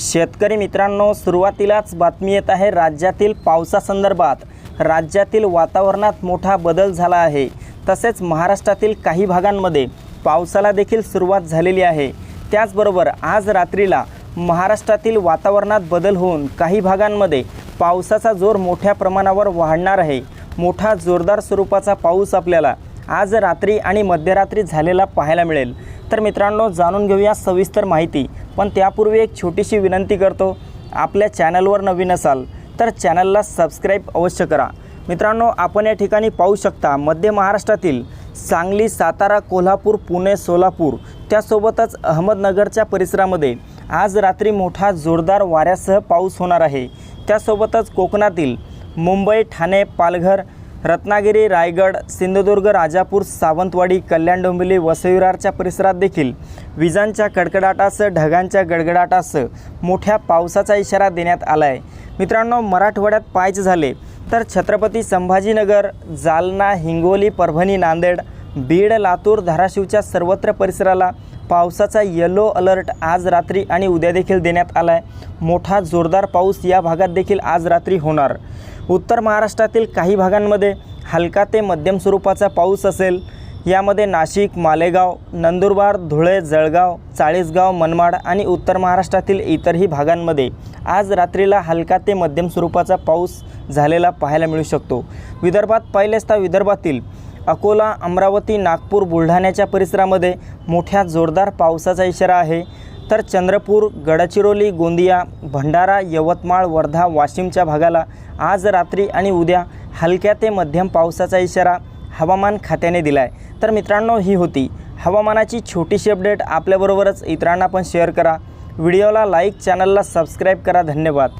शेतकरी मित्रांनो सुरुवातीलाच बातमी येत आहे राज्यातील पावसासंदर्भात. राज्यातील वातावरणात मोठा बदल झाला आहे. तसेच महाराष्ट्रातील काही भागांमध्ये पावसाला देखील सुरुवात झालेली आहे. त्याचबरोबर आज रात्रीला महाराष्ट्रातील वातावरणात बदल होऊन काही भागांमध्ये पावसाचा जोर मोठ्या प्रमाणावर वाढणार आहे. मोठा जोरदार स्वरूपाचा पाऊस आपल्याला आज रात्री आणि मध्यरात्री झालेला पाहायला मिळेल. तर मित्रांनो जाणून घेऊया सविस्तर माहिती. पण त्यापूर्वी एक छोटीशी विनंती करतो आपल्या चॅनलवर नवीन असाल तर चॅनलला सबस्क्राईब अवश्य करा. मित्रांनो आपण या ठिकाणी पाहू शकता मध्य महाराष्ट्रातील सांगली सातारा कोल्हापूर पुणे सोलापूर त्यासोबतच अहमदनगरच्या परिसरामध्ये आज रात्री मोठा जोरदार वाऱ्यासह पाऊस होणार आहे. त्यासोबतच कोकणातील मुंबई ठाणे पालघर रत्नागिरी रायगड सिंधुदुर्ग राजापूर सावंतवाडी कल्याण डोंबिवली वसईविरारच्या परिसरात देखील विजांच्या कडकडाटासह ढगांच्या गडगडाटासह मोठ्या पावसाचा इशारा देण्यात आला आहे मित्रांनो मराठवाड्यात पायच झाले तर छत्रपती संभाजीनगर जालना हिंगोली परभणी नांदेड बीड लातूर धाराशिवच्या सर्वत्र परिसराला पावसाचा येलो अलर्ट आज रात्री आणि उद्या देखील देण्यात आला आहे मोठा जोरदार पाऊस या भागात देखील आज रात्री होणार. उत्तर महाराष्ट्रातील काही भागांमध्ये हलका ते मध्यम स्वरूपाचा पाऊस असेल. यामध्ये नाशिक मालेगाव नंदुरबार धुळे जळगाव चाळीसगाव मनमाड आणि उत्तर महाराष्ट्रातील इतरही भागांमध्ये आज रात्रीला हलका ते मध्यम स्वरूपाचा पाऊस झालेला पाहायला मिळू शकतो. विदर्भात पहिलेच तर विदर्भातील अकोला अमरावती नागपूर बुलढाण्याच्या परिसरामध्ये मोठ्या जोरदार पावसाचा इशारा आहे. तर चंद्रपूर गडचिरोली गोंदिया भंडारा यवतमाळ वर्धा वाशिमच्या भागाला आज रात्री आणि उद्या हलक्या ते मध्यम पावसाचा इशारा हवामान खात्याने दिला आहे तर मित्रांनो ही होती हवामानाची छोटीशी अपडेट. आपल्याबरोबरच इतरांना पण शेअर करा. व्हिडिओला लाईक चॅनलला सबस्क्राईब करा. धन्यवाद.